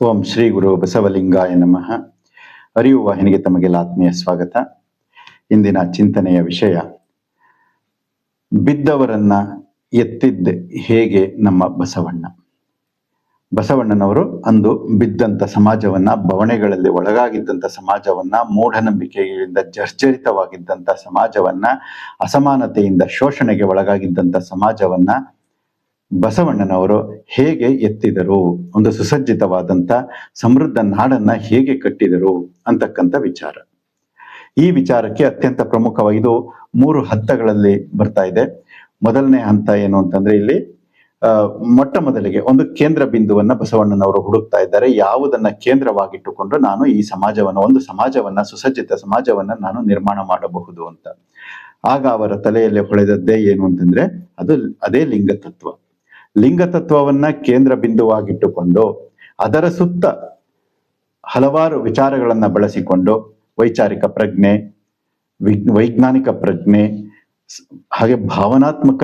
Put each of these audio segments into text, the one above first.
ಓಂ ಶ್ರೀ ಗುರು ಬಸವಲಿಂಗಾಯ ನಮಃ. ಅರಿಯುವ ವಾಹಿನಿಗೆ ತಮಗೆಲ್ಲ ಆತ್ಮೀಯ ಸ್ವಾಗತ. ಇಂದಿನ ಚಿಂತನೆಯ ವಿಷಯ, ಬಿದ್ದವರನ್ನ ಎತ್ತಿದ್ದ ಹೇಗೆ ನಮ್ಮ ಬಸವಣ್ಣ? ಬಸವಣ್ಣನವರು ಅಂದು ಬಿದ್ದಂತ ಸಮಾಜವನ್ನ, ಬವಣೆಗಳಲ್ಲಿ ಒಳಗಾಗಿದ್ದಂಥ ಸಮಾಜವನ್ನ ಮೂಢನಂಬಿಕೆಗಳಿಂದ ಜರ್ಜರಿತವಾಗಿದ್ದಂತ ಸಮಾಜವನ್ನ, ಅಸಮಾನತೆಯಿಂದ ಶೋಷಣೆಗೆ ಒಳಗಾಗಿದ್ದಂಥ ಸಮಾಜವನ್ನ ಬಸವಣ್ಣನವರು ಹೇಗೆ ಎತ್ತಿದರು? ಒಂದು ಸುಸಜ್ಜಿತವಾದಂತ ಸಮೃದ್ಧ ನಾಡನ್ನ ಹೇಗೆ ಕಟ್ಟಿದರು? ಅಂತಕ್ಕಂಥ ವಿಚಾರ. ಈ ವಿಚಾರಕ್ಕೆ ಅತ್ಯಂತ ಪ್ರಮುಖವಾಗಿದ್ದು ಮೂರು ಹಂತಗಳಲ್ಲಿ ಬರ್ತಾ ಇದೆ. ಮೊದಲನೇ ಹಂತ ಏನು ಅಂತಂದ್ರೆ ಇಲ್ಲಿ ಮೊಟ್ಟ ಮೊದಲಿಗೆ ಒಂದು ಕೇಂದ್ರ ಬಿಂದುವನ್ನ ಬಸವಣ್ಣನವರು ಹುಡುಕ್ತಾ ಇದ್ದಾರೆ. ಯಾವುದನ್ನ ಕೇಂದ್ರವಾಗಿಟ್ಟುಕೊಂಡು ನಾನು ಈ ಸಮಾಜವನ್ನು, ಒಂದು ಸಮಾಜವನ್ನ, ಸುಸಜ್ಜಿತ ಸಮಾಜವನ್ನ ನಾನು ನಿರ್ಮಾಣ ಮಾಡಬಹುದು ಅಂತ. ಆಗ ಅವರ ತಲೆಯಲ್ಲಿ ಹೊಳೆದದ್ದೇ ಏನು ಅಂತಂದ್ರೆ ಅದು ಅದೇ ಲಿಂಗ ತತ್ವ ಲಿಂಗ ತತ್ವವನ್ನ ಕೇಂದ್ರ ಬಿಂದುವಾಗಿಟ್ಟುಕೊಂಡು, ಅದರ ಸುತ್ತ ಹಲವಾರು ವಿಚಾರಗಳನ್ನ ಬಳಸಿಕೊಂಡು, ವೈಚಾರಿಕ ಪ್ರಜ್ಞೆ ವೈಜ್ಞಾನಿಕ ಪ್ರಜ್ಞೆ ಹಾಗೆ ಭಾವನಾತ್ಮಕ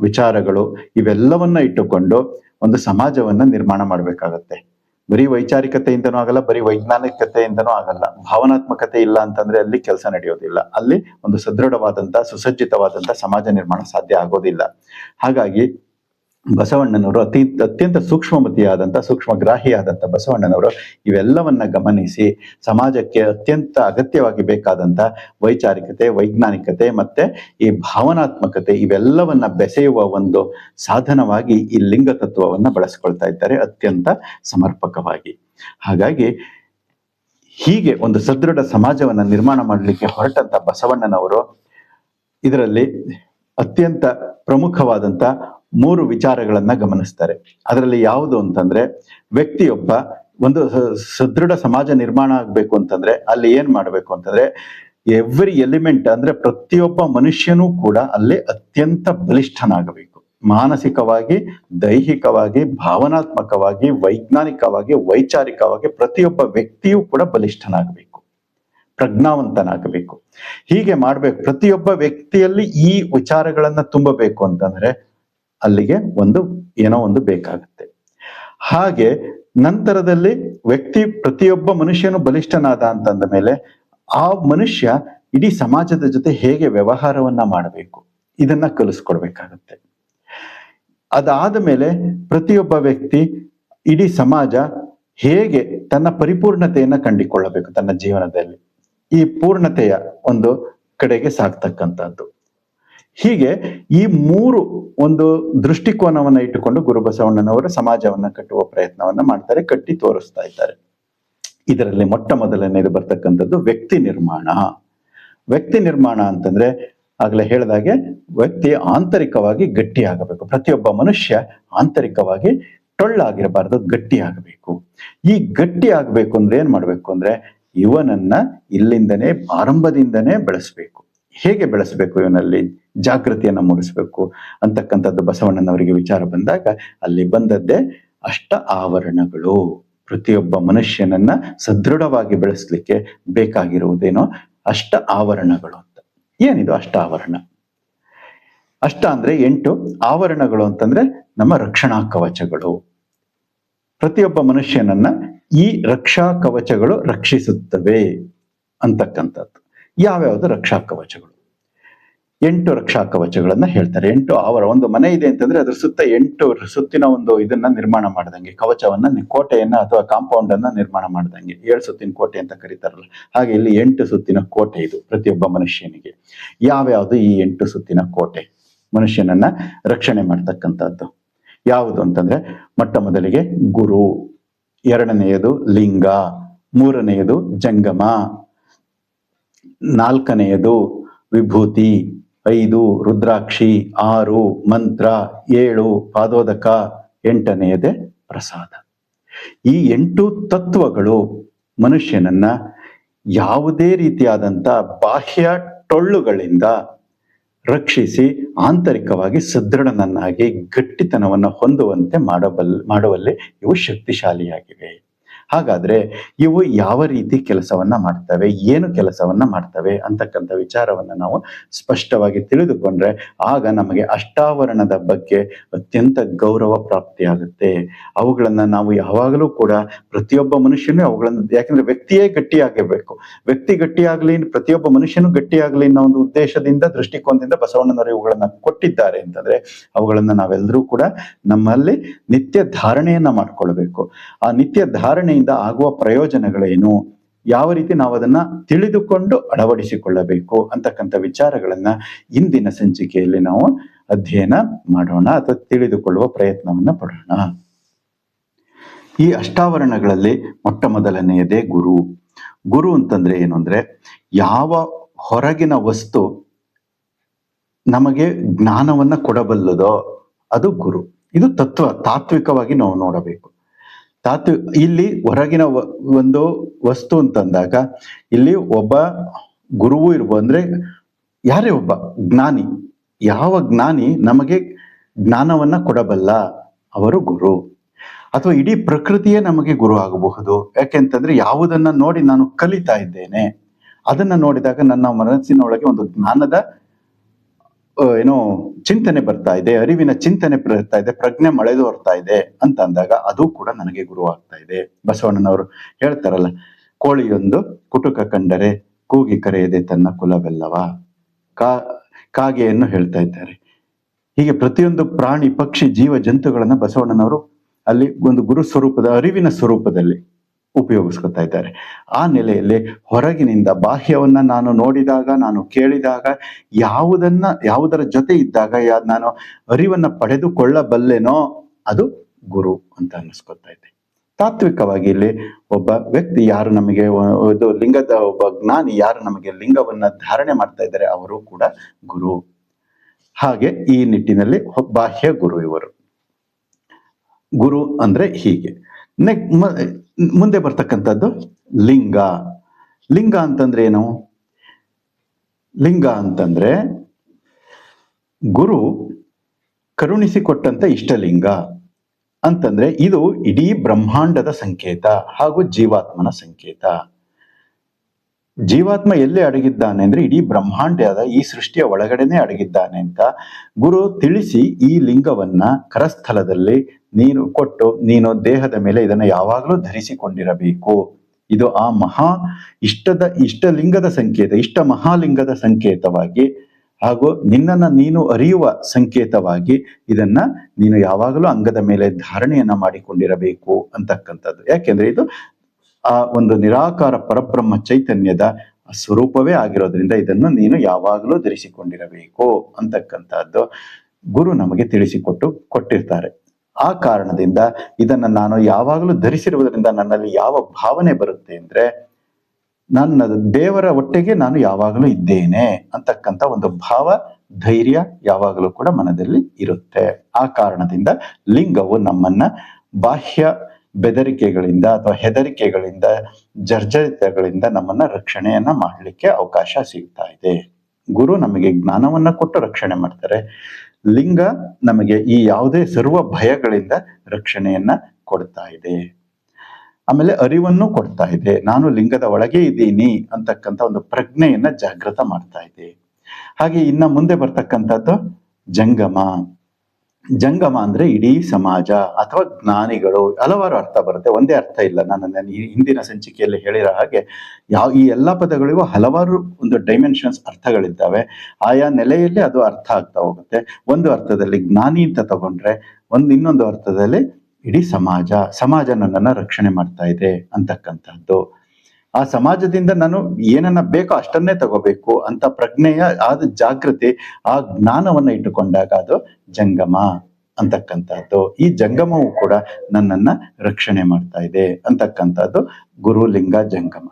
ವಿಚಾರಗಳು ಇವೆಲ್ಲವನ್ನ ಇಟ್ಟುಕೊಂಡು ಒಂದು ಸಮಾಜವನ್ನ ನಿರ್ಮಾಣ ಮಾಡಬೇಕಾಗತ್ತೆ. ಬರೀ ವೈಚಾರಿಕತೆಯಿಂದನೂ ಆಗಲ್ಲ, ಬರೀ ವೈಜ್ಞಾನಿಕತೆಯಿಂದನೂ ಆಗಲ್ಲ. ಭಾವನಾತ್ಮಕತೆ ಇಲ್ಲ ಅಂತಂದ್ರೆ ಅಲ್ಲಿ ಕೆಲಸ ನಡೆಯೋದಿಲ್ಲ. ಅಲ್ಲಿ ಒಂದು ಸದೃಢವಾದಂತಹ ಸುಸಜ್ಜಿತವಾದಂತಹ ಸಮಾಜ ನಿರ್ಮಾಣ ಸಾಧ್ಯ ಆಗೋದಿಲ್ಲ. ಹಾಗಾಗಿ ಬಸವಣ್ಣನವರು ಅತಿ ಅತ್ಯಂತ ಸೂಕ್ಷ್ಮಮತಿಯಾದಂಥ ಸೂಕ್ಷ್ಮಗ್ರಾಹಿಯಾದಂಥ ಬಸವಣ್ಣನವರು ಇವೆಲ್ಲವನ್ನ ಗಮನಿಸಿ ಸಮಾಜಕ್ಕೆ ಅತ್ಯಂತ ಅಗತ್ಯವಾಗಿ ಬೇಕಾದಂಥ ವೈಚಾರಿಕತೆ, ವೈಜ್ಞಾನಿಕತೆ ಮತ್ತೆ ಈ ಭಾವನಾತ್ಮಕತೆ ಇವೆಲ್ಲವನ್ನ ಬೆಸೆಯುವ ಒಂದು ಸಾಧನವಾಗಿ ಈ ಲಿಂಗ ತತ್ವವನ್ನು ಬಳಸ್ಕೊಳ್ತಾ ಇದ್ದಾರೆ ಅತ್ಯಂತ ಸಮರ್ಪಕವಾಗಿ. ಹಾಗಾಗಿ ಹೀಗೆ ಒಂದು ಸದೃಢ ಸಮಾಜವನ್ನು ನಿರ್ಮಾಣ ಮಾಡಲಿಕ್ಕೆ ಹೊರಟಂತ ಬಸವಣ್ಣನವರು ಇದರಲ್ಲಿ ಅತ್ಯಂತ ಪ್ರಮುಖವಾದಂತ ಮೂರು ವಿಚಾರಗಳನ್ನ ಗಮನಿಸ್ತಾರೆ. ಅದರಲ್ಲಿ ಯಾವುದು ಅಂತಂದ್ರೆ, ವ್ಯಕ್ತಿಯೊಬ್ಬ ಒಂದು ಸದೃಢ ಸಮಾಜ ನಿರ್ಮಾಣ ಆಗ್ಬೇಕು ಅಂತಂದ್ರೆ ಅಲ್ಲಿ ಏನ್ ಮಾಡ್ಬೇಕು ಅಂತಂದ್ರೆ ಎವ್ರಿ ಎಲಿಮೆಂಟ್ ಅಂದ್ರೆ ಪ್ರತಿಯೊಬ್ಬ ಮನುಷ್ಯನೂ ಕೂಡ ಅಲ್ಲಿ ಅತ್ಯಂತ ಬಲಿಷ್ಠನಾಗಬೇಕು. ಮಾನಸಿಕವಾಗಿ, ದೈಹಿಕವಾಗಿ, ಭಾವನಾತ್ಮಕವಾಗಿ, ವೈಜ್ಞಾನಿಕವಾಗಿ, ವೈಚಾರಿಕವಾಗಿ ಪ್ರತಿಯೊಬ್ಬ ವ್ಯಕ್ತಿಯೂ ಕೂಡ ಬಲಿಷ್ಠನಾಗಬೇಕು. ಪ್ರಜ್ಞಾವಂತನಾಗಬೇಕು. ಹೀಗೆ ಮಾಡ್ಬೇಕು. ಪ್ರತಿಯೊಬ್ಬ ವ್ಯಕ್ತಿಯಲ್ಲಿ ಈ ವಿಚಾರಗಳನ್ನ ತುಂಬಬೇಕು ಅಂತಂದ್ರೆ ಅಲ್ಲಿಗೆ ಒಂದು ಏನೋ ಒಂದು ಬೇಕಾಗುತ್ತೆ. ಹಾಗೆ ನಂತರದಲ್ಲಿ ವ್ಯಕ್ತಿ ಪ್ರತಿಯೊಬ್ಬ ಮನುಷ್ಯನು ಬಲಿಷ್ಠನಾದ ಅಂತಂದ ಮೇಲೆ ಆ ಮನುಷ್ಯ ಇಡೀ ಸಮಾಜದ ಜೊತೆ ಹೇಗೆ ವ್ಯವಹಾರವನ್ನ ಮಾಡಬೇಕು? ಇದನ್ನ ಕಲಿಸ್ಕೊಡ್ಬೇಕಾಗತ್ತೆ. ಅದಾದ ಮೇಲೆ ಪ್ರತಿಯೊಬ್ಬ ವ್ಯಕ್ತಿ ಇಡೀ ಸಮಾಜ ಹೇಗೆ ತನ್ನ ಪರಿಪೂರ್ಣತೆಯನ್ನ ಕಂಡುಕೊಳ್ಳಬೇಕು ತನ್ನ ಜೀವನದಲ್ಲಿ? ಈ ಪೂರ್ಣತೆಯ ಒಂದು ಕಡೆಗೆ ಸಾಕ್ತಕ್ಕಂಥದ್ದು ಹೀಗೆ ಈ ಮೂರು ಒಂದು ದೃಷ್ಟಿಕೋನವನ್ನ ಇಟ್ಟುಕೊಂಡು ಗುರುಬಸವಣ್ಣನವರು ಸಮಾಜವನ್ನ ಕಟ್ಟುವ ಪ್ರಯತ್ನವನ್ನ ಮಾಡ್ತಾರೆ, ಕಟ್ಟಿ ತೋರಿಸ್ತಾ ಇದ್ದಾರೆ. ಇದರಲ್ಲಿ ಮೊಟ್ಟ ಮೊದಲನೇದು ಬರ್ತಕ್ಕಂಥದ್ದು ವ್ಯಕ್ತಿ ನಿರ್ಮಾಣ. ವ್ಯಕ್ತಿ ನಿರ್ಮಾಣ ಅಂತಂದ್ರೆ ಆಗಲೇ ಹೇಳಿದಾಗೆ ವ್ಯಕ್ತಿ ಆಂತರಿಕವಾಗಿ ಗಟ್ಟಿಯಾಗಬೇಕು ಪ್ರತಿಯೊಬ್ಬ ಮನುಷ್ಯ ಆಂತರಿಕವಾಗಿ ಟೊಳ್ಳಾಗಿರಬಾರ್ದು ಗಟ್ಟಿಯಾಗಬೇಕು ಈ ಗಟ್ಟಿ ಆಗಬೇಕು ಅಂದ್ರೆ ಏನ್ ಮಾಡ್ಬೇಕು ಅಂದ್ರೆ ಇವನನ್ನ ಇಲ್ಲಿಂದನೇ, ಆರಂಭದಿಂದನೇ ಬೆಳೆಸ್ಬೇಕು. ಹೇಗೆ ಬೆಳೆಸ್ಬೇಕು ಇವನಲ್ಲಿ? ಜಾಗೃತಿಯನ್ನ ಮೂಡಿಸ್ಬೇಕು ಅಂತಕ್ಕಂಥದ್ದು ಬಸವಣ್ಣನವರಿಗೆ ವಿಚಾರ ಬಂದಾಗ ಅಲ್ಲಿ ಬಂದದ್ದೇ ಅಷ್ಟ ಆವರಣಗಳು. ಪ್ರತಿಯೊಬ್ಬ ಮನುಷ್ಯನನ್ನ ಸದೃಢವಾಗಿ ಬೆಳೆಸಲಿಕ್ಕೆ ಬೇಕಾಗಿರುವುದೇನೋ ಅಷ್ಟ ಆವರಣಗಳು ಅಂತ. ಏನಿದು ಅಷ್ಟ ಆವರಣ? ಅಷ್ಟ ಅಂದ್ರೆ ಎಂಟು ಆವರಣಗಳು ಅಂತಂದ್ರೆ ನಮ್ಮ ರಕ್ಷಣಾ ಕವಚಗಳು. ಪ್ರತಿಯೊಬ್ಬ ಮನುಷ್ಯನನ್ನ ಈ ರಕ್ಷಾ ಕವಚಗಳು ರಕ್ಷಿಸುತ್ತವೆ ಅಂತಕ್ಕಂಥದ್ದು. ಯಾವ್ಯಾವುದು ರಕ್ಷಾ ಕವಚಗಳು? ಎಂಟು ರಕ್ಷಾ ಕವಚಗಳನ್ನ ಹೇಳ್ತಾರೆ. ಎಂಟು ಆವರ ಒಂದು ಮನೆ ಇದೆ ಅಂತಂದ್ರೆ ಅದ್ರ ಸುತ್ತ ಎಂಟು ಸುತ್ತಿನ ಒಂದು ಇದನ್ನ ನಿರ್ಮಾಣ ಮಾಡ್ದಂಗೆ, ಕವಚವನ್ನ ಕೋಟೆಯನ್ನ ಅಥವಾ ಕಾಂಪೌಂಡ್ ಅನ್ನ ನಿರ್ಮಾಣ ಮಾಡ್ದಂಗೆ. ಏಳು ಸುತ್ತಿನ ಕೋಟೆ ಅಂತ ಕರೀತಾರಲ್ಲ, ಹಾಗೆ ಇಲ್ಲಿ ಎಂಟು ಸುತ್ತಿನ ಕೋಟೆ ಇದು ಪ್ರತಿಯೊಬ್ಬ ಮನುಷ್ಯನಿಗೆ. ಯಾವ್ಯಾವುದು ಈ ಎಂಟು ಸುತ್ತಿನ ಕೋಟೆ? ಮನುಷ್ಯನನ್ನ ರಕ್ಷಣೆ ಮಾಡ್ತಕ್ಕಂಥದ್ದು. ಯಾವುದು ಅಂತಂದ್ರೆ ಮೊಟ್ಟ ಮೊದಲಿಗೆ ಗುರು, ಎರಡನೆಯದು ಲಿಂಗ, ಮೂರನೆಯದು ಜಂಗಮ, ನಾಲ್ಕನೆಯದು ವಿಭೂತಿ ಐದು, ರುದ್ರಾಕ್ಷಿ ಆರು, ಮಂತ್ರ ಏಳು, ಪಾದೋದಕ ಎಂಟನೆಯದೇ ಪ್ರಸಾದ. ಈ ಎಂಟು ತತ್ವಗಳು ಮನುಷ್ಯನನ್ನ ಯಾವುದೇ ರೀತಿಯಾದಂತ ಬಾಹ್ಯ ಟೊಳ್ಳುಗಳಿಂದ ರಕ್ಷಿಸಿ ಆಂತರಿಕವಾಗಿ ಸದೃಢನನ್ನಾಗಿ ಗಟ್ಟಿತನವನ್ನು ಹೊಂದುವಂತೆ ಮಾಡಬಲ್, ಮಾಡುವಲ್ಲಿ ಇವು ಶಕ್ತಿಶಾಲಿಯಾಗಿವೆ. ಹಾಗಾದ್ರೆ ಇವು ಯಾವ ರೀತಿ ಕೆಲಸವನ್ನ ಮಾಡ್ತವೆ, ಏನು ಕೆಲಸವನ್ನ ಮಾಡ್ತವೆ ಅಂತಕ್ಕಂಥ ವಿಚಾರವನ್ನ ನಾವು ಸ್ಪಷ್ಟವಾಗಿ ತಿಳಿದುಕೊಂಡ್ರೆ ಆಗ ನಮಗೆ ಅಷ್ಟಾವರಣದ ಬಗ್ಗೆ ಅತ್ಯಂತ ಗೌರವ ಪ್ರಾಪ್ತಿಯಾಗುತ್ತೆ ಅವುಗಳನ್ನ ನಾವು ಯಾವಾಗಲೂ ಕೂಡ ಪ್ರತಿಯೊಬ್ಬ ಮನುಷ್ಯನು ಅವುಗಳನ್ನ, ಯಾಕಂದ್ರೆ ವ್ಯಕ್ತಿಯೇ ಗಟ್ಟಿಯಾಗಿರ್ಬೇಕು. ವ್ಯಕ್ತಿ ಗಟ್ಟಿಯಾಗ್ಲಿ, ಪ್ರತಿಯೊಬ್ಬ ಮನುಷ್ಯನು ಗಟ್ಟಿಯಾಗ್ಲಿ ಅನ್ನೋ ಒಂದು ಉದ್ದೇಶದಿಂದ, ದೃಷ್ಟಿಕೋನದಿಂದ ಬಸವಣ್ಣನವರು ಇವುಗಳನ್ನ ಕೊಟ್ಟಿದ್ದಾರೆ ಅಂತಂದ್ರೆ ಅವುಗಳನ್ನ ನಾವೆಲ್ಲರೂ ಕೂಡ ನಮ್ಮಲ್ಲಿ ನಿತ್ಯ ಧಾರಣೆಯನ್ನ ಮಾಡ್ಕೊಳ್ಬೇಕು. ಆ ನಿತ್ಯ ಧಾರಣೆಯಿಂದ ಆಗುವ ಪ್ರಯೋಜನಗಳೇನು? ಯಾವ ರೀತಿ ನಾವು ಅದನ್ನ ತಿಳಿದುಕೊಂಡು ಅಳವಡಿಸಿಕೊಳ್ಳಬೇಕು ಅಂತಕ್ಕಂಥ ವಿಚಾರಗಳನ್ನ ಇಂದಿನ ಸಂಚಿಕೆಯಲ್ಲಿ ನಾವು ಅಧ್ಯಯನ ಮಾಡೋಣ ಅಥವಾ ತಿಳಿದುಕೊಳ್ಳುವ ಪ್ರಯತ್ನವನ್ನ ಪಡೋಣ. ಈ ಅಷ್ಟಾವರಣಗಳಲ್ಲಿ ಮೊಟ್ಟ ಮೊದಲನೆಯದೇ ಗುರು. ಗುರು ಅಂತಂದ್ರೆ ಏನು ಅಂದ್ರೆ ಯಾವ ಹೊರಗಿನ ವಸ್ತು ನಮಗೆ ಜ್ಞಾನವನ್ನ ಕೊಡಬಲ್ಲದೋ ಅದು ಗುರು. ಇದು ತತ್ವ ತಾತ್ವಿಕವಾಗಿ ನಾವು ನೋಡಬೇಕು. ತಾತ್ವಿ, ಇಲ್ಲಿ ಹೊರಗಿನ ಒಂದು ವಸ್ತು ಅಂತಂದಾಗ, ಇಲ್ಲಿ ಒಬ್ಬ ಗುರುವು ಇರ್ಬೋದು ಅಂದ್ರೆ ಯಾರೇ ಒಬ್ಬ, ಜ್ಞಾನಿ. ಯಾವ ಜ್ಞಾನಿ ನಮಗೆ ಜ್ಞಾನವನ್ನ ಕೊಡಬಲ್ಲ? ಅವರು ಗುರು. ಅಥವಾ ಇಡೀ ಪ್ರಕೃತಿಯೇ ನಮಗೆ ಗುರು ಆಗಬಹುದು. ಯಾಕೆಂತಂದ್ರೆ ಯಾವುದನ್ನ ನೋಡಿ ನಾನು ಕಲಿತಾ ಇದ್ದೇನೆ. ಅದನ್ನ ನೋಡಿದಾಗ ನನ್ನ ಮನಸ್ಸಿನೊಳಗೆ ಒಂದು ಜ್ಞಾನದ ಏನೋ ಚಿಂತನೆ ಬರ್ತಾ ಇದೆ, ಅರಿವಿನ ಚಿಂತನೆ ಬರ್ತಾ ಇದೆ, ಪ್ರಜ್ಞೆ ಮಳೆದು ಬರ್ತಾ ಇದೆ ಅಂತ ಅಂದಾಗ ಅದು ಕೂಡ ನನಗೆ ಗುರುವಾಗ್ತಾ ಇದೆ. ಬಸವಣ್ಣನವರು ಹೇಳ್ತಾರಲ್ಲ, ಕೋಳಿಯೊಂದು ಕುಟುಕ ಕಂಡರೆ ಕೂಗಿ ಕರೆಯದೆ ತನ್ನ ಕುಲವೆಲ್ಲವ. ಕಾ, ಕಾಗೆಯನ್ನು ಹೇಳ್ತಾ ಇದ್ದಾರೆ. ಹೀಗೆ ಪ್ರತಿಯೊಂದು ಪ್ರಾಣಿ, ಪಕ್ಷಿ, ಜೀವ, ಜಂತುಗಳನ್ನ ಬಸವಣ್ಣನವರು ಅಲ್ಲಿ ಒಂದು ಗುರು ಸ್ವರೂಪದ, ಅರಿವಿನ ಸ್ವರೂಪದಲ್ಲಿ ಉಪಯೋಗಿಸ್ಕೊತಾ ಇದ್ದಾರೆ. ಆ ನೆಲೆಯಲ್ಲಿ ಹೊರಗಿನಿಂದ ಬಾಹ್ಯವನ್ನ ನಾನು ನೋಡಿದಾಗ, ನಾನು ಕೇಳಿದಾಗ, ಯಾವುದನ್ನ, ಯಾವುದರ ಜೊತೆ ಇದ್ದಾಗ ನಾನು ಅರಿವನ್ನ ಪಡೆದುಕೊಳ್ಳಬಲ್ಲೆನೋ ಅದು ಗುರು ಅಂತ ಅನ್ನಿಸ್ಕೊತಾ ಇದೆ. ತಾತ್ವಿಕವಾಗಿ ಇಲ್ಲಿ ಒಬ್ಬ ವ್ಯಕ್ತಿ ಯಾರು ನಮಗೆ ಇದು ಲಿಂಗದ ಒಬ್ಬ ಜ್ಞಾನಿ ಯಾರು ನಮಗೆ ಲಿಂಗವನ್ನ ಧಾರಣೆ ಮಾಡ್ತಾ ಇದ್ದಾರೆ, ಅವರು ಕೂಡ ಗುರು. ಹಾಗೆ ಈ ನಿಟ್ಟಿನಲ್ಲಿ ಬಾಹ್ಯ ಗುರು ಇವರು. ಗುರು ಅಂದ್ರೆ ಹೀಗೆ. ಮುಂದೆ ಬರ್ತಕ್ಕಂಥದ್ದು ಲಿಂಗ. ಲಿಂಗ ಅಂತಂದ್ರೆ ಏನು? ಲಿಂಗ ಅಂತಂದ್ರೆ ಗುರು ಕರುಣಿಸಿಕೊಟ್ಟಂತ ಇಷ್ಟಲಿಂಗ. ಅಂತಂದ್ರೆ ಇದು ಇಡೀ ಬ್ರಹ್ಮಾಂಡದ ಸಂಕೇತ ಹಾಗೂ ಜೀವಾತ್ಮನ ಸಂಕೇತ. ಜೀವಾತ್ಮ ಎಲ್ಲಿ ಅಡಗಿದ್ದಾನೆ ಅಂದ್ರೆ ಇಡೀ ಬ್ರಹ್ಮಾಂಡದ ಈ ಸೃಷ್ಟಿಯ ಒಳಗಡೆನೆ ಅಡಗಿದ್ದಾನೆ ಅಂತ ಗುರು ತಿಳಿಸಿ ಈ ಲಿಂಗವನ್ನ ಕರಸ್ಥಲದಲ್ಲಿ ನೀನು ಕೊಟ್ಟು ನೀನು ದೇಹದ ಮೇಲೆ ಇದನ್ನ ಯಾವಾಗಲೂ ಧರಿಸಿಕೊಂಡಿರಬೇಕು. ಇದು ಆ ಮಹಾ ಇಷ್ಟದ, ಇಷ್ಟಲಿಂಗದ ಸಂಕೇತ, ಇಷ್ಟ ಮಹಾಲಿಂಗದ ಸಂಕೇತವಾಗಿ ಹಾಗೂ ನಿನ್ನನ್ನ ನೀನು ಅರಿಯುವ ಸಂಕೇತವಾಗಿ ಇದನ್ನ ನೀನು ಯಾವಾಗಲೂ ಅಂಗದ ಮೇಲೆ ಧಾರಣೆಯನ್ನ ಮಾಡಿಕೊಂಡಿರಬೇಕು ಅಂತಕ್ಕಂಥದ್ದು. ಯಾಕೆಂದ್ರೆ ಇದು ಆ ಒಂದು ನಿರಾಕಾರ ಪರಬ್ರಹ್ಮ ಚೈತನ್ಯದ ಸ್ವರೂಪವೇ ಆಗಿರೋದ್ರಿಂದ ಇದನ್ನು ನೀನು ಯಾವಾಗಲೂ ಧರಿಸಿಕೊಂಡಿರಬೇಕು ಅಂತಕ್ಕಂಥದ್ದು ಗುರು ನಮಗೆ ತಿಳಿಸಿಕೊಟ್ಟು ಕೊಟ್ಟಿರ್ತಾರೆ. ಆ ಕಾರಣದಿಂದ ಇದನ್ನ ನಾನು ಯಾವಾಗಲೂ ಧರಿಸಿರುವುದರಿಂದ ನನ್ನಲ್ಲಿ ಯಾವ ಭಾವನೆ ಬರುತ್ತೆ ಅಂದ್ರೆ ನನ್ನ ದೇವರ ಒಟ್ಟಿಗೆ ನಾನು ಯಾವಾಗಲೂ ಇದ್ದೇನೆ ಅಂತಕ್ಕಂಥ ಒಂದು ಭಾವ, ಧೈರ್ಯ ಯಾವಾಗಲೂ ಕೂಡ ಮನದಲ್ಲಿ ಇರುತ್ತೆ. ಆ ಕಾರಣದಿಂದ ಲಿಂಗವು ನಮ್ಮನ್ನ ಬಾಹ್ಯ ಬೆದರಿಕೆಗಳಿಂದ ಅಥವಾ ಹೆದರಿಕೆಗಳಿಂದ, ಜರ್ಜರಿತಗಳಿಂದ ನಮ್ಮನ್ನ ರಕ್ಷಣೆಯನ್ನ ಮಾಡಲಿಕ್ಕೆ ಅವಕಾಶ ಸಿಗ್ತಾ ಇದೆ. ಗುರು ನಮಗೆ ಜ್ಞಾನವನ್ನ ಕೊಟ್ಟು ರಕ್ಷಣೆ ಮಾಡ್ತಾರೆ. ಲಿಂಗ ನಮಗೆ ಈ ಯಾವುದೇ ಸರ್ವ ಭಯಗಳಿಂದ ರಕ್ಷಣೆಯನ್ನ ಕೊಡ್ತಾ ಇದೆ. ಆಮೇಲೆ ಅರಿವನ್ನು ಕೊಡ್ತಾ ಇದೆ. ನಾನು ಲಿಂಗದ ಒಳಗೆ ಇದ್ದೀನಿ ಅಂತಕ್ಕಂಥ ಒಂದು ಪ್ರಜ್ಞೆಯನ್ನ ಜಾಗೃತ ಮಾಡ್ತಾ ಇದೆ. ಹಾಗೆ ಇನ್ನ ಮುಂದೆ ಬರ್ತಕ್ಕಂಥದ್ದು ಜಂಗಮ. ಜಂಗಮ ಅಂದ್ರೆ ಇಡೀ ಸಮಾಜ ಅಥವಾ ಜ್ಞಾನಿಗಳು, ಹಲವಾರು ಅರ್ಥ ಬರುತ್ತೆ. ಒಂದೇ ಅರ್ಥ ಇಲ್ಲ. ನಾನು ನಾನು ಹಿಂದಿನ ಸಂಚಿಕೆಯಲ್ಲಿ ಹೇಳಿರೋ ಹಾಗೆ, ಯಾವ ಈ ಎಲ್ಲ ಪದಗಳಿಗೂ ಹಲವಾರು ಒಂದು ಡೈಮೆನ್ಷನ್ಸ್ ಅರ್ಥಗಳಿದ್ದಾವೆ. ಆಯಾ ನೆಲೆಯಲ್ಲಿ ಅದು ಅರ್ಥ ಆಗ್ತಾ ಹೋಗುತ್ತೆ. ಒಂದು ಅರ್ಥದಲ್ಲಿ ಜ್ಞಾನಿ ಅಂತ ತಗೊಂಡ್ರೆ, ಒಂದು ಇನ್ನೊಂದು ಅರ್ಥದಲ್ಲಿ ಇಡೀ ಸಮಾಜ ಸಮಾಜ ನನ್ನನ್ನು ರಕ್ಷಣೆ ಮಾಡ್ತಾ ಇದೆ ಅಂತಕ್ಕಂಥದ್ದು. ಆ ಸಮಾಜದಿಂದ ನಾನು ಏನನ್ನ ಬೇಕೋ ಅಷ್ಟನ್ನೇ ತಗೋಬೇಕು ಅಂತ ಪ್ರಜ್ಞೆಯ ಆದ ಜಾಗೃತಿ ಆ ಜ್ಞಾನವನ್ನ ಇಟ್ಟುಕೊಂಡಾಗ ಅದು ಜಂಗಮ ಅಂತಕ್ಕಂಥದ್ದು. ಈ ಜಂಗಮವು ಕೂಡ ನನ್ನನ್ನ ರಕ್ಷಣೆ ಮಾಡ್ತಾ ಇದೆ ಅಂತಕ್ಕಂಥದ್ದು ಗುರುಲಿಂಗ ಜಂಗಮ.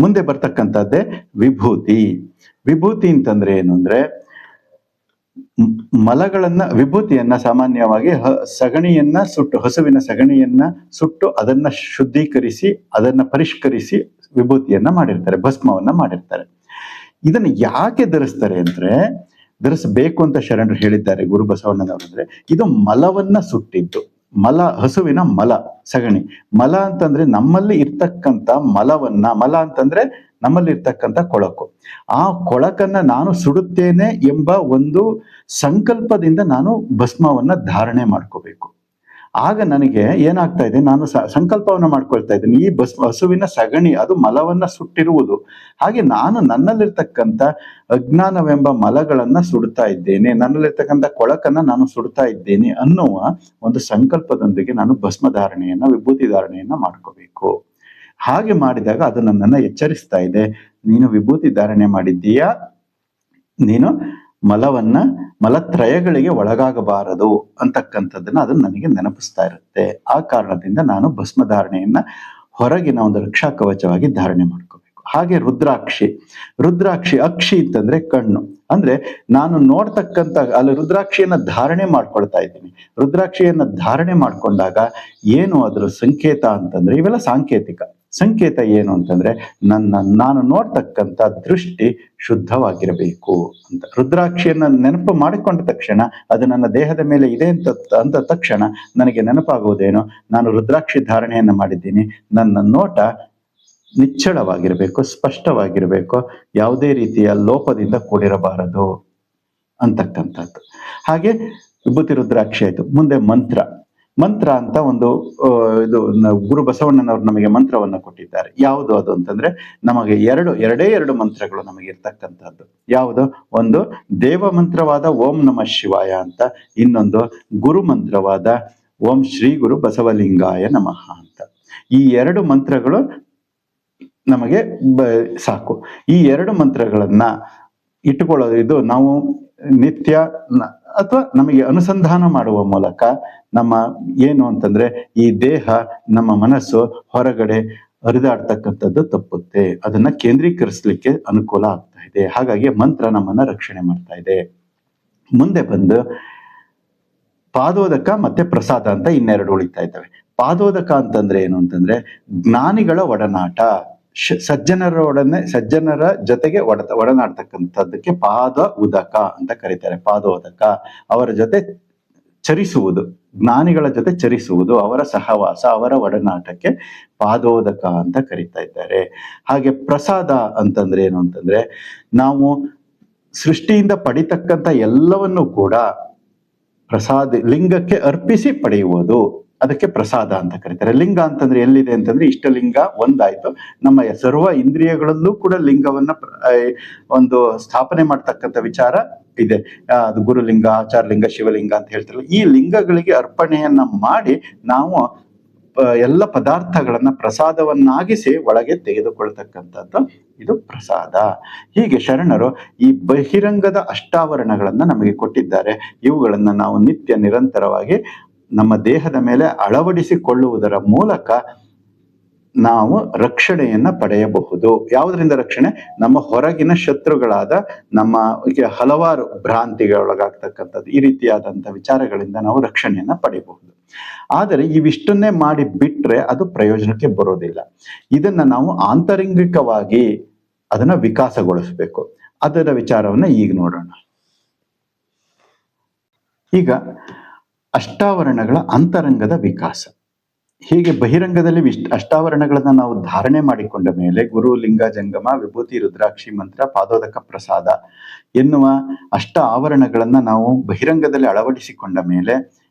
ಮುಂದೆ ಬರ್ತಕ್ಕಂಥದ್ದೇ ವಿಭೂತಿ. ವಿಭೂತಿ ಅಂತಂದ್ರೆ ಏನು ಅಂದ್ರೆ ಮಲಗಳನ್ನ, ವಿಭೂತಿಯನ್ನ ಸಾಮಾನ್ಯವಾಗಿ ಹ- ಸಗಣಿಯನ್ನ ಸುಟ್ಟು, ಹಸುವಿನ ಸಗಣಿಯನ್ನ ಸುಟ್ಟು ಅದನ್ನ ಶುದ್ಧೀಕರಿಸಿ, ಅದನ್ನ ಪರಿಷ್ಕರಿಸಿ ವಿಭೂತಿಯನ್ನ ಮಾಡಿರ್ತಾರೆ, ಭಸ್ಮವನ್ನ ಮಾಡಿರ್ತಾರೆ. ಇದನ್ನ ಯಾಕೆ ಧರಿಸ್ತಾರೆ ಅಂದ್ರೆ, ಧರಿಸಬೇಕು ಅಂತ ಶರಣರು ಹೇಳಿದ್ದಾರೆ ಗುರು ಬಸವಣ್ಣನವರು ಅಂದ್ರೆ ಇದು ಮಲವನ್ನ ಸುಟ್ಟಿದ್ದು. ಮಲ, ಹಸುವಿನ ಮಲ, ಸಗಣಿ. ಮಲ ಅಂತಂದ್ರೆ ನಮ್ಮಲ್ಲಿ ಇರ್ತಕ್ಕಂಥ ಮಲವನ್ನ, ಮಲ ಅಂತಂದ್ರೆ ನಮ್ಮಲ್ಲಿ ಇರ್ತಕ್ಕಂಥ ಕೊಳಕು. ಆ ಕೊಳಕನ್ನ ನಾನು ಸುಡುತ್ತೇನೆ ಎಂಬ ಒಂದು ಸಂಕಲ್ಪದಿಂದ ನಾನು ಭಸ್ಮವನ್ನ ಧಾರಣೆ ಮಾಡ್ಕೋಬೇಕು. ಆಗ ನನಗೆ ಏನಾಗ್ತಾ ಇದೆ, ನಾನು ಸಂಕಲ್ಪವನ್ನ ಮಾಡ್ಕೊಳ್ತಾ ಇದ್ದೀನಿ. ಈ ಬಸ್, ಹಸುವಿನ ಸಗಣಿ, ಅದು ಮಲವನ್ನ ಸುಟ್ಟಿರುವುದು. ಹಾಗೆ ನಾನು ನನ್ನಲ್ಲಿರ್ತಕ್ಕಂಥ ಅಜ್ಞಾನವೆಂಬ ಮಲಗಳನ್ನ ಸುಡ್ತಾ ಇದ್ದೇನೆ, ನನ್ನಲ್ಲಿರ್ತಕ್ಕಂಥ ಕೊಳಕನ್ನ ನಾನು ಸುಡ್ತಾ ಇದ್ದೇನೆ ಅನ್ನುವ ಒಂದು ಸಂಕಲ್ಪದೊಂದಿಗೆ ನಾನು ಭಸ್ಮ ಧಾರಣೆಯನ್ನ ವಿಭೂತಿ ಧಾರಣೆಯನ್ನ ಮಾಡ್ಕೋಬೇಕು. ಹಾಗೆ ಮಾಡಿದಾಗ ಅದು ನನ್ನನ್ನ ಎಚ್ಚರಿಸ್ತಾ ಇದೆ. ನೀನು ವಿಭೂತಿ ಧಾರಣೆ ಮಾಡಿದ್ದೀಯಾ? ನೀನು ಮಲವನ್ನ ಮಲತ್ರಯಗಳಿಗೆ ಒಳಗಾಗಬಾರದು ಅಂತಕ್ಕಂಥದ್ದನ್ನ ಅದು ನನಗೆ ನೆನಪಿಸ್ತಾ ಇರುತ್ತೆ. ಆ ಕಾರಣದಿಂದ ನಾನು ಭಸ್ಮಧಾರಣೆಯನ್ನ ಹೊರಗಿನ ಒಂದು ರಕ್ಷಾ ಕವಚವಾಗಿ ಧಾರಣೆ ಮಾಡ್ಕೋಬೇಕು. ಹಾಗೆ ರುದ್ರಾಕ್ಷಿ ರುದ್ರಾಕ್ಷಿ ಅಕ್ಷಿ ಅಂತಂದ್ರೆ ಕಣ್ಣು. ಅಂದ್ರೆ ನಾನು ನೋಡ್ತಕ್ಕಂತ ಅಲ್ಲಿ ರುದ್ರಾಕ್ಷಿಯನ್ನ ಧಾರಣೆ ಮಾಡ್ಕೊಳ್ತಾ ಇದ್ದೀನಿ. ರುದ್ರಾಕ್ಷಿಯನ್ನ ಧಾರಣೆ ಮಾಡ್ಕೊಂಡಾಗ ಏನು ಅದ್ರ ಸಂಕೇತ ಅಂತಂದ್ರೆ ಇವೆಲ್ಲ ಸಾಂಕೇತಿಕ. ಸಂಕೇತ ಏನು ಅಂತಂದ್ರೆ ನನ್ನ, ನಾನು ನೋಡ್ತಕ್ಕಂಥ ದೃಷ್ಟಿ ಶುದ್ಧವಾಗಿರಬೇಕು ಅಂತ. ರುದ್ರಾಕ್ಷಿಯನ್ನು ನೆನಪು ಮಾಡಿಕೊಂಡ ತಕ್ಷಣ ಅದು ನನ್ನ ದೇಹದ ಮೇಲೆ ಇದೆ ಅಂತ, ಅಂದ ತಕ್ಷಣ ನನಗೆ ನೆನಪಾಗುವುದೇನು? ನಾನು ರುದ್ರಾಕ್ಷಿ ಧಾರಣೆಯನ್ನು ಮಾಡಿದ್ದೀನಿ. ನನ್ನ ನೋಟ ನಿಚ್ಚಳವಾಗಿರಬೇಕು, ಸ್ಪಷ್ಟವಾಗಿರಬೇಕು, ಯಾವುದೇ ರೀತಿಯ ಲೋಪದಿಂದ ಕೂಡಿರಬಾರದು ಅಂತಕ್ಕಂಥದ್ದು. ಹಾಗೆ ವಿಭೂತಿ ರುದ್ರಾಕ್ಷಿ ಆಯಿತು. ಮುಂದೆ ಮಂತ್ರ. ಮಂತ್ರ ಅಂತ ಒಂದು ಇದು ಗುರು ಬಸವಣ್ಣನವರು ನಮಗೆ ಮಂತ್ರವನ್ನ ಕೊಟ್ಟಿದ್ದಾರೆ. ಯಾವುದು ಅದು ಅಂತಂದ್ರೆ ನಮಗೆ ಎರಡು, ಎರಡೇ ಎರಡು ಮಂತ್ರಗಳು ನಮಗೆ ಇರ್ತಕ್ಕಂಥದ್ದು. ಯಾವುದು? ಒಂದು ದೇವ ಮಂತ್ರವಾದ ಓಂ ನಮ ಶಿವಾಯ ಅಂತ, ಇನ್ನೊಂದು ಗುರು ಮಂತ್ರವಾದ ಓಂ ಶ್ರೀ ಗುರು ಬಸವಲಿಂಗಾಯ ನಮಃ ಅಂತ. ಈ ಎರಡು ಮಂತ್ರಗಳು ನಮಗೆ ಬ- ಸಾಕು. ಈ ಎರಡು ಮಂತ್ರಗಳನ್ನ ಇಟ್ಟುಕೊಳ್ಳೋದು ಇದು ನಾವು ನಿತ್ಯ ಅಥವಾ ನಮಗೆ ಅನುಸಂಧಾನ ಮಾಡುವ ಮೂಲಕ ನಮ್ಮ ಏನು ಅಂತಂದ್ರೆ ಈ ದೇಹ, ನಮ್ಮ ಮನಸ್ಸು ಹೊರಗಡೆ ಹರಿದಾಡ್ತಕ್ಕಂಥದ್ದು ತಪ್ಪುತ್ತೆ. ಅದನ್ನ ಕೇಂದ್ರೀಕರಿಸಲಿಕ್ಕೆ ಅನುಕೂಲ ಆಗ್ತಾ ಇದೆ. ಹಾಗಾಗಿ ಮಂತ್ರ ನಮ್ಮನ್ನ ರಕ್ಷಣೆ ಮಾಡ್ತಾ ಇದೆ. ಮುಂದೆ ಬಂದು ಪಾದೋದಕ ಮತ್ತೆ ಪ್ರಸಾದ ಅಂತ ಇನ್ನೆರಡು ಉಳಿತಾ ಇದ್ದಾವೆ. ಪಾದೋದಕ ಅಂತಂದ್ರೆ ಏನು ಅಂತಂದ್ರೆ ಜ್ಞಾನಿಗಳ ಒಡನಾಟ. ಶ- ಸಜ್ಜನರ ಒಡನೆ ಸಜ್ಜನರ ಜೊತೆಗೆ ಒಡತ ಒಡನಾಡ್ತಕ್ಕಂಥದ್ದಕ್ಕೆ ಪಾದ ಉದಕ ಅಂತ ಕರೀತಾರೆ. ಪಾದೋದಕ ಅವರ ಜೊತೆ ಚರಿಸುವುದು, ಜ್ಞಾನಿಗಳ ಜೊತೆ ಚರಿಸುವುದು, ಅವರ ಸಹವಾಸ, ಅವರ ಒಡನಾಟಕ್ಕೆ ಪಾದೋದಕ ಅಂತ ಕರೀತಾ ಇದ್ದಾರೆ. ಹಾಗೆ ಪ್ರಸಾದ ಅಂತಂದ್ರೆ ಏನು ಅಂತಂದ್ರೆ ನಾವು ಸೃಷ್ಟಿಯಿಂದ ಪಡಿತಕ್ಕಂಥ ಎಲ್ಲವನ್ನೂ ಕೂಡ ಪ್ರಸಾದ, ಲಿಂಗಕ್ಕೆ ಅರ್ಪಿಸಿ ಪಡೆಯುವುದು. ಅದಕ್ಕೆ ಪ್ರಸಾದ ಅಂತ ಕರೀತಾರೆ. ಲಿಂಗ ಅಂತಂದ್ರೆ ಎಲ್ಲಿದೆ ಅಂತಂದ್ರೆ ಇಷ್ಟಲಿಂಗ ಒಂದಾಯ್ತು. ನಮ್ಮ ಸರ್ವ ಇಂದ್ರಿಯಗಳಲ್ಲೂ ಕೂಡ ಲಿಂಗವನ್ನ ಒಂದು ಸ್ಥಾಪನೆ ಮಾಡ್ತಕ್ಕಂಥ ವಿಚಾರ ಇದೆ. ಅದು ಗುರುಲಿಂಗ, ಆಚಾರಲಿಂಗ, ಶಿವಲಿಂಗ ಅಂತ ಹೇಳ್ತಾರೆ ಈ ಲಿಂಗಗಳಿಗೆ ಅರ್ಪಣೆಯನ್ನ ಮಾಡಿ ನಾವು ಎಲ್ಲ ಪದಾರ್ಥಗಳನ್ನ ಪ್ರಸಾದವನ್ನಾಗಿಸಿ ಒಳಗೆ ತೆಗೆದುಕೊಳ್ತಕ್ಕಂಥದ್ದು ಇದು ಪ್ರಸಾದ. ಹೀಗೆ ಶರಣರು ಈ ಬಹಿರಂಗದ ಅಷ್ಟಾವರಣಗಳನ್ನ ನಮಗೆ ಕೊಟ್ಟಿದ್ದಾರೆ. ಇವುಗಳನ್ನ ನಾವು ನಿತ್ಯ ನಿರಂತರವಾಗಿ ನಮ್ಮ ದೇಹದ ಮೇಲೆ ಅಳವಡಿಸಿಕೊಳ್ಳುವುದರ ಮೂಲಕ ನಾವು ರಕ್ಷಣೆಯನ್ನ ಪಡೆಯಬಹುದು. ಯಾವುದರಿಂದ ರಕ್ಷಣೆ? ನಮ್ಮ ಹೊರಗಿನ ಶತ್ರುಗಳಾದ ನಮ್ಮ ಹಲವಾರು ಭ್ರಾಂತಿಗಳೊಳಗಾಗ್ತಕ್ಕಂಥದ್ದು. ಈ ರೀತಿಯಾದಂಥ ವಿಚಾರಗಳಿಂದ ನಾವು ರಕ್ಷಣೆಯನ್ನ ಪಡೆಯಬಹುದು. ಆದರೆ ಇವಿಷ್ಟನ್ನೇ ಮಾಡಿ ಬಿಟ್ಟರೆ ಅದು ಪ್ರಯೋಜನಕ್ಕೆ ಬರೋದಿಲ್ಲ. ಇದನ್ನ ನಾವು ಆಂತರಿಂಗಿಕವಾಗಿ ಅದನ್ನ ವಿಕಾಸಗೊಳಿಸಬೇಕು. ಅದರ ವಿಚಾರವನ್ನ ಈಗ ನೋಡೋಣ. ಈಗ ಅಷ್ಟಾವರಣಗಳ ಅಂತರಂಗದ ವಿಕಾಸ. ಹೀಗೆ ಬಹಿರಂಗದಲ್ಲಿ ವಿಶ್, ಅಷ್ಟಾವರಣಗಳನ್ನ ನಾವು ಧಾರಣೆ ಮಾಡಿಕೊಂಡ ಮೇಲೆ ಗುರು, ಲಿಂಗ, ಜಂಗಮ, ವಿಭೂತಿ, ರುದ್ರಾಕ್ಷಿ, ಮಂತ್ರ, ಪಾದೋದಕ, ಪ್ರಸಾದ ಎನ್ನುವ ಅಷ್ಟ ಆವರಣಗಳನ್ನ ನಾವು ಬಹಿರಂಗದಲ್ಲಿ ಅಳವಡಿಸಿಕೊಂಡ ಮೇಲೆ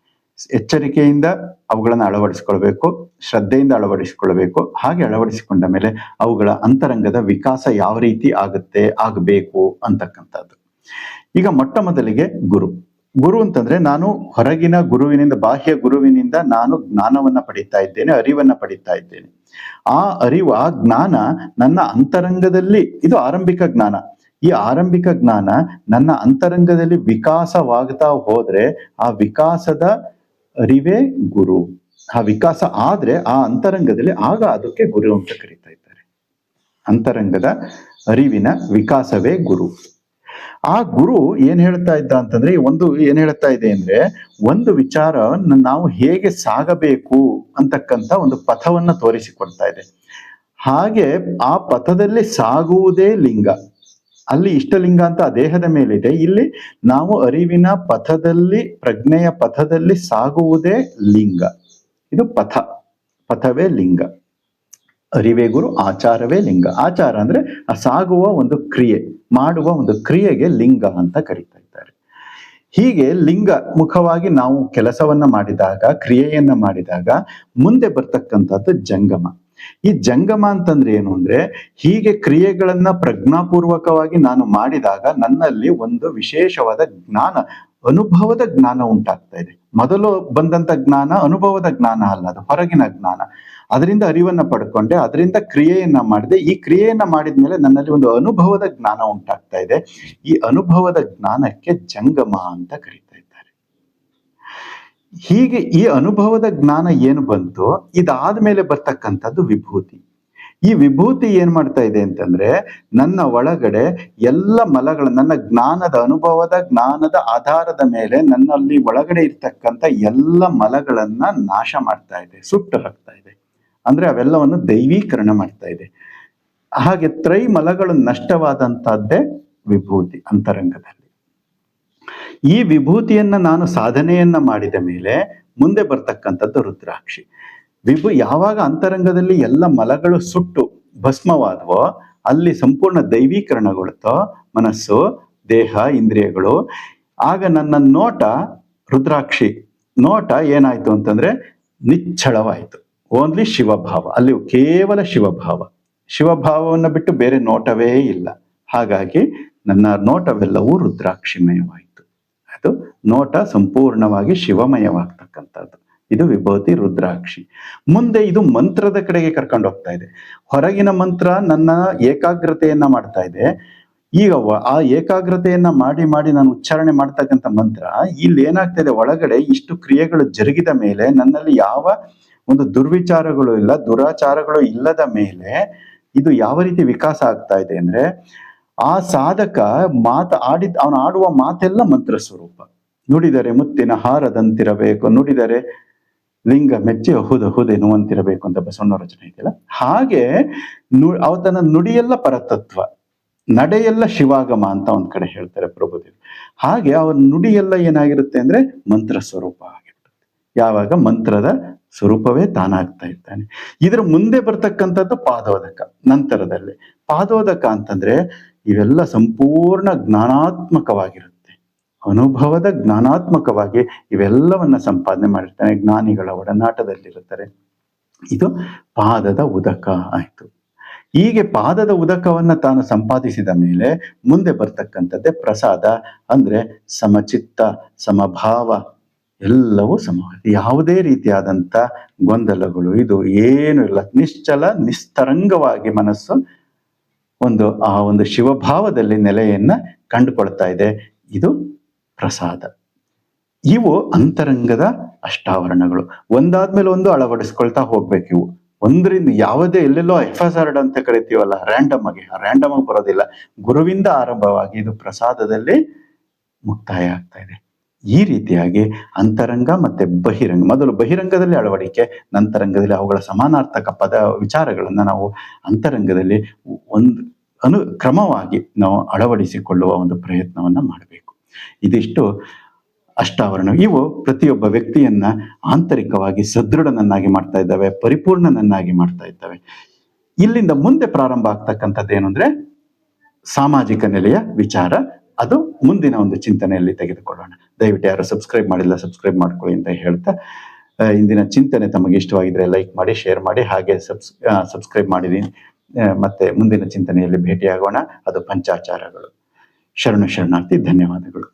ಎಚ್ಚರಿಕೆಯಿಂದ ಅವುಗಳನ್ನು ಅಳವಡಿಸಿಕೊಳ್ಬೇಕು, ಶ್ರದ್ಧೆಯಿಂದ ಅಳವಡಿಸಿಕೊಳ್ಬೇಕು, ಹಾಗೆ ಅಳವಡಿಸಿಕೊಂಡ ಮೇಲೆ ಅವುಗಳ ಅಂತರಂಗದ ವಿಕಾಸ ಯಾವ ರೀತಿ ಆಗುತ್ತೆ, ಆಗಬೇಕು ಅಂತಕ್ಕಂಥದ್ದು. ಈಗ ಮೊಟ್ಟ ಮೊದಲಿಗೆ ಗುರು. ಗುರು ಅಂತಂದ್ರೆ ನಾನು ಹೊರಗಿನ ಗುರುವಿನಿಂದ, ಬಾಹ್ಯ ಗುರುವಿನಿಂದ ನಾನು ಜ್ಞಾನವನ್ನ ಪಡಿತಾ ಇದ್ದೇನೆ, ಅರಿವನ್ನ ಪಡಿತಾ ಇದ್ದೇನೆ. ಆ ಅರಿವು, ಆ ಜ್ಞಾನ ನನ್ನ ಅಂತರಂಗದಲ್ಲಿ, ಇದು ಆರಂಭಿಕ ಜ್ಞಾನ. ಈ ಆರಂಭಿಕ ಜ್ಞಾನ ನನ್ನ ಅಂತರಂಗದಲ್ಲಿ ವಿಕಾಸವಾಗ್ತಾ ಹೋದ್ರೆ ಆ ವಿಕಾಸದ ಅರಿವೇ ಗುರು. ಆ ವಿಕಾಸ ಆದ್ರೆ ಆ ಅಂತರಂಗದಲ್ಲಿ ಆಗ ಅದಕ್ಕೆ ಗುರು ಅಂತ ಕರೀತಾ ಇದ್ದಾರೆ. ಅಂತರಂಗದ ಅರಿವಿನ ವಿಕಾಸವೇ ಗುರು. ಆ ಗುರು ಏನ್ ಹೇಳ್ತಾ ಇದ್ದ ಅಂತಂದ್ರೆ ಒಂದು ಏನ್ ಹೇಳ್ತಾ ಇದೆ ಅಂದ್ರೆ, ಒಂದು ವಿಚಾರ ನಾವು ಹೇಗೆ ಸಾಗಬೇಕು ಅಂತಕ್ಕಂತ ಒಂದು ಪಥವನ್ನ ತೋರಿಸಿಕೊಡ್ತಾ ಇದೆ. ಹಾಗೆ ಆ ಪಥದಲ್ಲಿ ಸಾಗುವುದೇ ಲಿಂಗ. ಅಲ್ಲಿ ಇಷ್ಟಲಿಂಗ ಅಂತ ಆ ದೇಹದ ಮೇಲಿದೆ. ಇಲ್ಲಿ ನಾವು ಅರಿವಿನ ಪಥದಲ್ಲಿ, ಪ್ರಜ್ಞೆಯ ಪಥದಲ್ಲಿ ಸಾಗುವುದೇ ಲಿಂಗ. ಇದು ಪಥ. ಪಥವೇ ಲಿಂಗ. ಅರಿವೇ ಗುರು, ಆಚಾರವೇ ಲಿಂಗ. ಆಚಾರ ಅಂದ್ರೆ ಆ ಸಾಗುವ ಒಂದು ಕ್ರಿಯೆ, ಮಾಡುವ ಒಂದು ಕ್ರಿಯೆಗೆ ಲಿಂಗ ಅಂತ ಕರೀತಾ ಇದ್ದಾರೆ. ಹೀಗೆ ಲಿಂಗ ಮುಖವಾಗಿ ನಾವು ಕೆಲಸವನ್ನ ಮಾಡಿದಾಗ, ಕ್ರಿಯೆಯನ್ನ ಮಾಡಿದಾಗ ಮುಂದೆ ಬರ್ತಕ್ಕಂಥದ್ದು ಜಂಗಮ. ಈ ಜಂಗಮ ಅಂತಂದ್ರೆ ಏನು ಅಂದ್ರೆ, ಹೀಗೆ ಕ್ರಿಯೆಗಳನ್ನ ಪ್ರಜ್ಞಾಪೂರ್ವಕವಾಗಿ ನಾನು ಮಾಡಿದಾಗ ನನ್ನಲ್ಲಿ ಒಂದು ವಿಶೇಷವಾದ ಜ್ಞಾನ, ಅನುಭವದ ಜ್ಞಾನ ಉಂಟಾಗ್ತಾ ಇದೆ. ಮೊದಲು ಬಂದಂತ ಜ್ಞಾನ ಅನುಭವದ ಜ್ಞಾನ ಅಲ್ಲ, ಅದು ಹೊರಗಿನ ಜ್ಞಾನ. ಅದರಿಂದ ಅರಿವನ್ನ ಪಡ್ಕೊಂಡೆ, ಅದರಿಂದ ಕ್ರಿಯೆಯನ್ನ ಮಾಡಿದೆ. ಈ ಕ್ರಿಯೆಯನ್ನ ಮಾಡಿದ್ಮೇಲೆ ನನ್ನಲ್ಲಿ ಒಂದು ಅನುಭವದ ಜ್ಞಾನ ಉಂಟಾಗ್ತಾ ಇದೆ. ಈ ಅನುಭವದ ಜ್ಞಾನಕ್ಕೆ ಜಂಗಮ ಅಂತ ಕರೀತಾ ಇದ್ದಾರೆ. ಹೀಗೆ ಈ ಅನುಭವದ ಜ್ಞಾನ ಏನು ಬಂತು, ಇದಾದ್ಮೇಲೆ ಬರ್ತಕ್ಕಂಥದ್ದು ವಿಭೂತಿ. ಈ ವಿಭೂತಿ ಏನ್ ಮಾಡ್ತಾ ಇದೆ ಅಂತಂದ್ರೆ, ನನ್ನ ಒಳಗಡೆ ಎಲ್ಲ ಮಲಗಳ, ನನ್ನ ಜ್ಞಾನದ ಅನುಭವದ, ಜ್ಞಾನದ ಆಧಾರದ ಮೇಲೆ ನನ್ನಲ್ಲಿ ಒಳಗಡೆ ಇರ್ತಕ್ಕಂಥ ಎಲ್ಲ ಮಲಗಳನ್ನ ನಾಶ ಮಾಡ್ತಾ ಇದೆ, ಸುಟ್ಟು ಹಾಕ್ತಾ ಇದೆ. ಅಂದ್ರೆ ಅವೆಲ್ಲವನ್ನು ದೈವೀಕರಣ ಮಾಡ್ತಾ ಇದೆ. ಹಾಗೆ ತ್ರೈ ಮಲಗಳು ನಷ್ಟವಾದಂತಹದ್ದೇ ವಿಭೂತಿ, ಅಂತರಂಗದಲ್ಲಿ. ಈ ವಿಭೂತಿಯನ್ನ ನಾನು ಸಾಧನೆಯನ್ನ ಮಾಡಿದ ಮೇಲೆ ಮುಂದೆ ಬರ್ತಕ್ಕಂಥದ್ದು ರುದ್ರಾಕ್ಷಿ. ವಿಭು ಯಾವಾಗ ಅಂತರಂಗದಲ್ಲಿ ಎಲ್ಲ ಮಲಗಳು ಸುಟ್ಟು ಭಸ್ಮವಾದವೋ, ಅಲ್ಲಿ ಸಂಪೂರ್ಣ ದೈವೀಕರಣಗೊಳ್ತೋ ಮನಸ್ಸು, ದೇಹ, ಇಂದ್ರಿಯಗಳು, ಆಗ ನನ್ನ ನೋಟ ರುದ್ರಾಕ್ಷಿ ನೋಟ ಏನಾಯ್ತು ಅಂತಂದ್ರೆ ನಿಚ್ಚಳವಾಯ್ತು. ಓನ್ಲಿ ಶಿವಭಾವ ಅಲ್ಲಿ ಕೇವಲ ಶಿವಭಾವ ಶಿವಭಾವವನ್ನು ಬಿಟ್ಟು ಬೇರೆ ನೋಟವೇ ಇಲ್ಲ. ಹಾಗಾಗಿ ನನ್ನ ನೋಟವೆಲ್ಲವೂ ರುದ್ರಾಕ್ಷಿಮಯವಾಯಿತು ಅದು ನೋಟ ಸಂಪೂರ್ಣವಾಗಿ ಶಿವಮಯವಾಗ್ತಕ್ಕಂಥದ್ದು. ಇದು ವಿಭೂತಿ ರುದ್ರಾಕ್ಷಿ. ಮುಂದೆ ಇದು ಮಂತ್ರದ ಕಡೆಗೆ ಕರ್ಕೊಂಡು ಹೋಗ್ತಾ ಇದೆ. ಹೊರಗಿನ ಮಂತ್ರ ನನ್ನ ಏಕಾಗ್ರತೆಯನ್ನ ಮಾಡ್ತಾ ಇದೆ. ಈಗ ಆ ಏಕಾಗ್ರತೆಯನ್ನ ಮಾಡಿ ಮಾಡಿ ನಾನು ಉಚ್ಚಾರಣೆ ಮಾಡ್ತಕ್ಕಂಥ ಮಂತ್ರ ಇಲ್ಲಿ ಏನಾಗ್ತಾ ಇದೆ, ಒಳಗಡೆ ಇಷ್ಟು ಕ್ರಿಯೆಗಳು ಜರುಗಿದ ಮೇಲೆ ನನ್ನಲ್ಲಿ ಯಾವ ಒಂದು ದುರ್ವಿಚಾರಗಳು ಇಲ್ಲ, ದುರಾಚಾರಗಳು ಇಲ್ಲದ ಮೇಲೆ ಇದು ಯಾವ ರೀತಿ ವಿಕಾಸ ಆಗ್ತಾ ಇದೆ ಅಂದ್ರೆ ಆ ಸಾಧಕ ಮಾತ ಆಡಿದ ಅವನು ಆಡುವ ಮಾತೆಲ್ಲ ಮಂತ್ರ ಸ್ವರೂಪ. ನುಡಿದರೆ ಮುತ್ತಿನ ಹಾರದಂತಿರಬೇಕು, ನುಡಿದರೆ ಲಿಂಗ ಮೆಚ್ಚಿ ಅಹುದು ಅಹುದು ಎನ್ನುವಂತಿರಬೇಕು ಅಂತ ಬಸವಣ್ಣ ರಚನೆ ಇದೆಯಲ್ಲ. ಹಾಗೆ ನು ಅವತನ ನುಡಿಯೆಲ್ಲ ಪರತತ್ವ, ನಡೆಯೆಲ್ಲ ಶಿವಾಗಮ ಅಂತ ಒಂದ್ ಕಡೆ ಹೇಳ್ತಾರೆ ಪ್ರಭುದೇವ್. ಹಾಗೆ ಅವನ ನುಡಿಯೆಲ್ಲ ಏನಾಗಿರುತ್ತೆ ಅಂದ್ರೆ ಮಂತ್ರ ಸ್ವರೂಪ ಆಗಿರುತ್ತೆ ಯಾವಾಗ? ಮಂತ್ರದ ಸ್ವರೂಪವೇ ತಾನಾಗ್ತಾ ಇದ್ದಾನೆ. ಇದರ ಮುಂದೆ ಬರ್ತಕ್ಕಂಥದ್ದು ಪಾದೋದಕ. ನಂತರದಲ್ಲಿ ಪಾದೋದಕ ಅಂತಂದ್ರೆ ಇವೆಲ್ಲ ಸಂಪೂರ್ಣ ಜ್ಞಾನಾತ್ಮಕವಾಗಿರುತ್ತೆ. ಅನುಭವದ ಜ್ಞಾನಾತ್ಮಕವಾಗಿ ಇವೆಲ್ಲವನ್ನ ಸಂಪಾದನೆ ಮಾಡಿರ್ತಾನೆ. ಜ್ಞಾನಿಗಳ ಒಡನಾಟದಲ್ಲಿರುತ್ತಾರೆ. ಇದು ಪಾದದ ಉದಕ ಆಯಿತು. ಹೀಗೆ ಪಾದದ ಉದಕವನ್ನ ತಾನು ಸಂಪಾದಿಸಿದ ಮೇಲೆ ಮುಂದೆ ಬರ್ತಕ್ಕಂಥದ್ದೇ ಪ್ರಸಾದ ಅಂದ್ರೆ ಸಮಚಿತ್ತ, ಸಮಭಾವ. ಎಲ್ಲವೂ ಸಮ ಯಾವುದೇ ರೀತಿಯಾದಂಥ ಗೊಂದಲಗಳು, ಇದು ಏನು ಇಲ್ಲ. ನಿಶ್ಚಲ, ನಿಸ್ತರಂಗವಾಗಿ ಮನಸ್ಸು ಒಂದು, ಆ ಒಂದು ಶಿವಭಾವದಲ್ಲಿ ನೆಲೆಯನ್ನ ಕಂಡುಕೊಳ್ತಾ ಇದೆ. ಇದು ಪ್ರಸಾದ. ಇವು ಅಂತರಂಗದ ಅಷ್ಟಾವರಣಗಳು. ಒಂದಾದ್ಮೇಲೆ ಒಂದು ಅಳವಡಿಸ್ಕೊಳ್ತಾ ಹೋಗ್ಬೇಕು ಇವು. ಒಂದರಿಂದ ಯಾವುದೇ, ಎಲ್ಲೆಲ್ಲೋ ಎಫ್ ಅಂತ ಕರಿತೀವಲ್ಲ ರ್ಯಾಂಡಮ್ ಆಗಿ ರ್ಯಾಂಡಮ್ ಆಗಿ ಬರೋದಿಲ್ಲ. ಗುರುವಿಂದ ಆರಂಭವಾಗಿ ಇದು ಪ್ರಸಾದದಲ್ಲಿ ಮುಕ್ತಾಯ ಆಗ್ತಾ ಇದೆ. ಈ ರೀತಿಯಾಗಿ ಅಂತರಂಗ ಮತ್ತೆ ಬಹಿರಂಗ, ಮೊದಲು ಬಹಿರಂಗದಲ್ಲಿ ಅಳವಡಿಕೆ, ನಂತರಂಗದಲ್ಲಿ ಅವುಗಳ ಸಮಾನಾರ್ಥಕ ಪದ ವಿಚಾರಗಳನ್ನ ನಾವು ಅಂತರಂಗದಲ್ಲಿ ಒಂದು ಅನು ಕ್ರಮವಾಗಿ ನಾವು ಅಳವಡಿಸಿಕೊಳ್ಳುವ ಒಂದು ಪ್ರಯತ್ನವನ್ನ ಮಾಡಬೇಕು. ಇದಿಷ್ಟು ಅಷ್ಟಾವರಣ. ಇವು ಪ್ರತಿಯೊಬ್ಬ ವ್ಯಕ್ತಿಯನ್ನ ಆಂತರಿಕವಾಗಿ ಸದೃಢನನ್ನಾಗಿ ಮಾಡ್ತಾ ಇದ್ದಾವೆ, ಪರಿಪೂರ್ಣನನ್ನಾಗಿ ಮಾಡ್ತಾ ಇದ್ದಾವೆ. ಇಲ್ಲಿಂದ ಮುಂದೆ ಪ್ರಾರಂಭ ಆಗ್ತಕ್ಕಂಥದ್ದು ಏನು ಸಾಮಾಜಿಕ ನೆಲೆಯ ವಿಚಾರ ಅದು ಮುಂದಿನ ಒಂದು ಚಿಂತನೆಯಲ್ಲಿ ತೆಗೆದುಕೊಳ್ಳೋಣ. ದಯವಿಟ್ಟು ಯಾರು ಸಬ್ಸ್ಕ್ರೈಬ್ ಮಾಡಿಲ್ಲ ಸಬ್ಸ್ಕ್ರೈಬ್ ಮಾಡ್ಕೊಳ್ಳಿ ಅಂತ ಹೇಳ್ತಾ ಇಂದಿನ ಚಿಂತನೆ ತಮಗೆ ಇಷ್ಟವಾಗಿದ್ರೆ ಲೈಕ್ ಮಾಡಿ ಶೇರ್ ಮಾಡಿ, ಹಾಗೆ ಸಬ್ಸ್ ಸಬ್ಸ್ಕ್ರೈಬ್ ಮಾಡಿದೀನಿ ಮತ್ತೆ ಮುಂದಿನ ಚಿಂತನೆಯಲ್ಲಿ ಭೇಟಿಯಾಗೋಣ. ಅದು ಪಂಚಾಚಾರಗಳು. ಶರಣು ಶರಣಾರ್ಥಿ, ಧನ್ಯವಾದಗಳು.